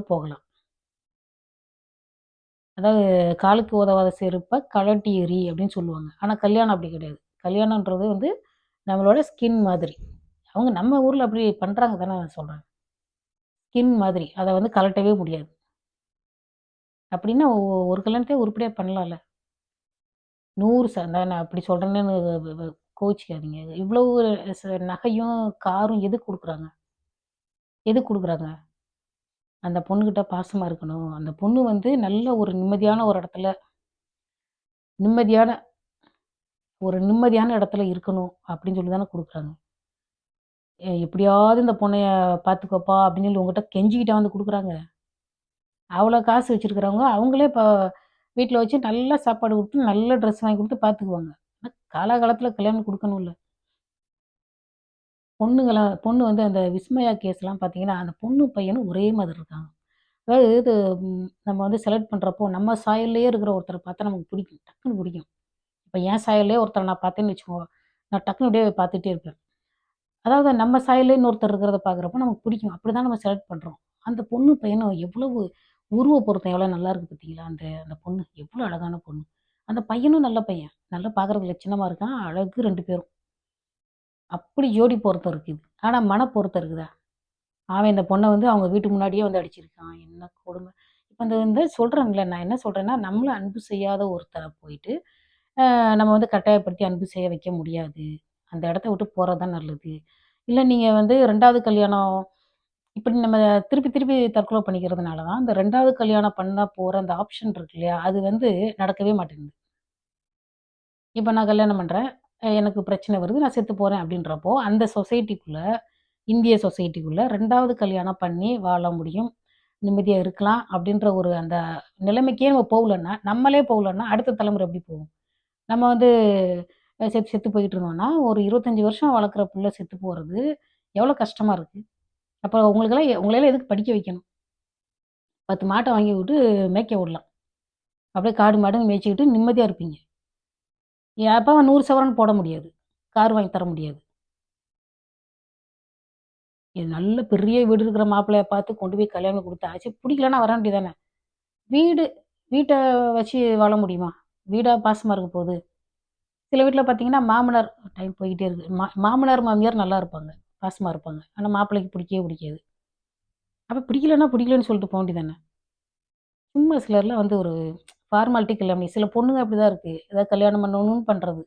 போகலாம். அதாவது காலுக்கு உதவாத செருப்பை கழட்டி எறி அப்படின்னு சொல்லுவாங்க. ஆனால் கல்யாணம் அப்படி கிடையாது. கல்யாணன்றது வந்து நம்மளோட ஸ்கின் மாதிரி. அவங்க நம்ம ஊரில் அப்படி பண்ணுறாங்க தானே சொல்கிறாங்க ஸ்கின் மாதிரி. அதை வந்து கலட்டவே முடியாது. அப்படின்னா ஒரு கல்யாணத்தையே உருப்படியாக பண்ணலாம்ல. நூறு ச நான் நான் அப்படி சொல்கிறேன்னு கோச்சிக்காதீங்க இவ்வளவு ச- நகையும் காரும் எதுக்கு கொடுக்குறாங்க? எதுக்கு கொடுக்குறாங்க? அந்த பொண்ணுக்கிட்ட பாசமாக இருக்கணும். அந்த பொண்ணு வந்து நல்ல ஒரு நிம்மதியான ஒரு இடத்துல நிம்மதியான ஒரு நிம்மதியான இடத்துல இருக்கணும் அப்படின்னு சொல்லி தானே கொடுக்குறாங்க. எப்படியாவது இந்த பொண்ணைய பார்த்துக்கோப்பா அப்படின்னு சொல்லி உங்ககிட்ட கெஞ்சிக்கிட்டா வந்து கொடுக்குறாங்க. அவ்வளோ காசு வச்சுருக்கிறவங்க அவங்களே இப்போ வீட்டில் வச்சு நல்லா சாப்பாடு கொடுத்து நல்ல ட்ரெஸ் வாங்கி கொடுத்து பார்த்துக்குவாங்க ஆனால் காலகாலத்தில் கல்யாணம் கொடுக்கணும்ல. பொண்ணுங்களாம் பொண்ணு வந்து அந்த விஸ்மயா கேஸ்லாம் பார்த்தீங்கன்னா அந்த பொண்ணு பையனும் ஒரே மாதிரி இருக்காங்க. அதாவது இது நம்ம வந்து செலக்ட் பண்ணுறப்போ நம்ம சாயல்லையே இருக்கிற ஒருத்தரை பார்த்தா நமக்கு பிடிக்கும். டக்குன்னு பிடிக்கும். இப்போ என் சாயல்லையே ஒருத்தரை நான் பார்த்தேன்னு வச்சுக்கோங்க நான் டக்குன்னு அப்படியே பார்த்துட்டே இருப்பேன். அதாவது நம்ம சாயல்லே இன்னொருத்தர் இருக்கிறத பார்க்குறப்போ நமக்கு பிடிக்கும். அப்படி தான் நம்ம செலக்ட் பண்ணுறோம் அந்த பொண்ணு பையனும் எவ்வளவு உருவ பொருத்தம் எவ்வளோ நல்லா இருக்குது பார்த்தீங்களா அந்த அந்த பொண்ணு. எவ்வளோ அழகான பொண்ணு. அந்த பையனும் நல்ல பையன். நல்லா பார்க்குறதுக்கு லட்சணமாக இருக்கான். அழகு ரெண்டு பேரும். அப்படி ஜோடி பொருத்தம் இருக்குது. ஆனால் மன பொருத்தம் இருக்குதா? அவன் இந்த பொண்ணை வந்து அவங்க வீட்டு முன்னாடியே வந்து அடிச்சிருக்கான். என்ன கொடுமை. இப்போ இந்த வந்து சொல்கிறேங்களே நான் என்ன சொல்கிறேன்னா நம்மளும் அன்பு செய்யாத ஒருத்தரை போயிட்டு நம்ம வந்து கட்டாயப்படுத்தி அன்பு செய்ய வைக்க முடியாது. அந்த இடத்த விட்டு போகிறது தான் நல்லது. இல்லை நீங்கள் வந்து ரெண்டாவது கல்யாணம் இப்படி நம்ம திருப்பி திருப்பி தற்கொலை பண்ணிக்கிறதுனால தான் இந்த ரெண்டாவது கல்யாணம் பண்ண போகிற அந்த ஆப்ஷன் இருக்கு இல்லையா? அது வந்து நடக்கவே மாட்டேங்குது. இப்போ நான் கல்யாணம் பண்ணுறேன் எனக்கு பிரச்சனை வருது நான் செத்து போகிறேன் அப்படின்றப்போ அந்த சொசைட்டிக்குள்ளே இந்திய சொசைட்டிக்குள்ளே ரெண்டாவது கல்யாணம் பண்ணி வாழ முடியும். நிம்மதியாக இருக்கலாம் அப்படின்ற ஒரு அந்த நிலைமைக்கே நம்ம போகலன்னா நம்மளே போகலன்னா அடுத்த தலைமுறை எப்படி போகும்? நம்ம வந்து செத்து செத்து போயிட்டு இருந்தோம்னா ஒரு இருபத்தஞ்சி வருஷம் வளர்க்குற பிள்ளை செத்து போகிறது எவ்வளோ கஷ்டமாக இருக்குது அப்போ உங்களுக்கெல்லாம் எ- உங்களையெல்லாம் எதுக்கு படிக்க வைக்கணும்? பத்து மாட்டை வாங்கி விட்டு மேய்க்க விடலாம். அப்படியே காடு மாடுங்க மேய்ச்சிக்கிட்டு நிம்மதியாக இருப்பீங்க. அப்போ நூறு சவரன் போட முடியாது. கார் வாங்கி தர முடியாது. இது நல்ல பெரிய வீடு இருக்கிற மாப்பிள்ளைய பார்த்து கொண்டு போய் கல்யாணம் கொடுத்து ஆச்சு. பிடிக்கலன்னா வர வேண்டியதானே வீடு வீட்டை வச்சு வாழ முடியுமா? வீடாக பாசமாக இருக்க போகுது. சில வீட்டில் பார்த்தீங்கன்னா மாமனார் டைம் போய்கிட்டே இருக்கு. மா மாமனார் மாமியார் நல்லா இருப்பாங்க. பாசமாக இருப்பாங்க. ஆனால் மாப்பிள்ளைக்கு பிடிக்கவே பிடிக்காது. அப்போ பிடிக்கலன்னா பிடிக்கலன்னு சொல்லிட்டு போக வேண்டியதானே சும்மா சிலர்லாம் வந்து ஒரு ஃபார்மாலிட்டி கல்யாணம் சில பொண்ணுங்க அப்படி தான் இருக்குது ஏதாவது கல்யாணம் பண்ணணும்னு பண்ணுறது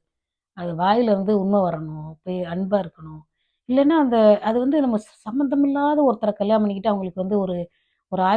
அது வாயிலேருந்து உண்மை வரணும். போய் அன்பாக இருக்கணும். இல்லைன்னா அந்த அது வந்து நம்ம சம்மந்தமில்லாத ஒருத்தரை கல்யாணம் பண்ணிக்கிட்டு அவங்களுக்கு வந்து ஒரு ஒரு ஆயுள்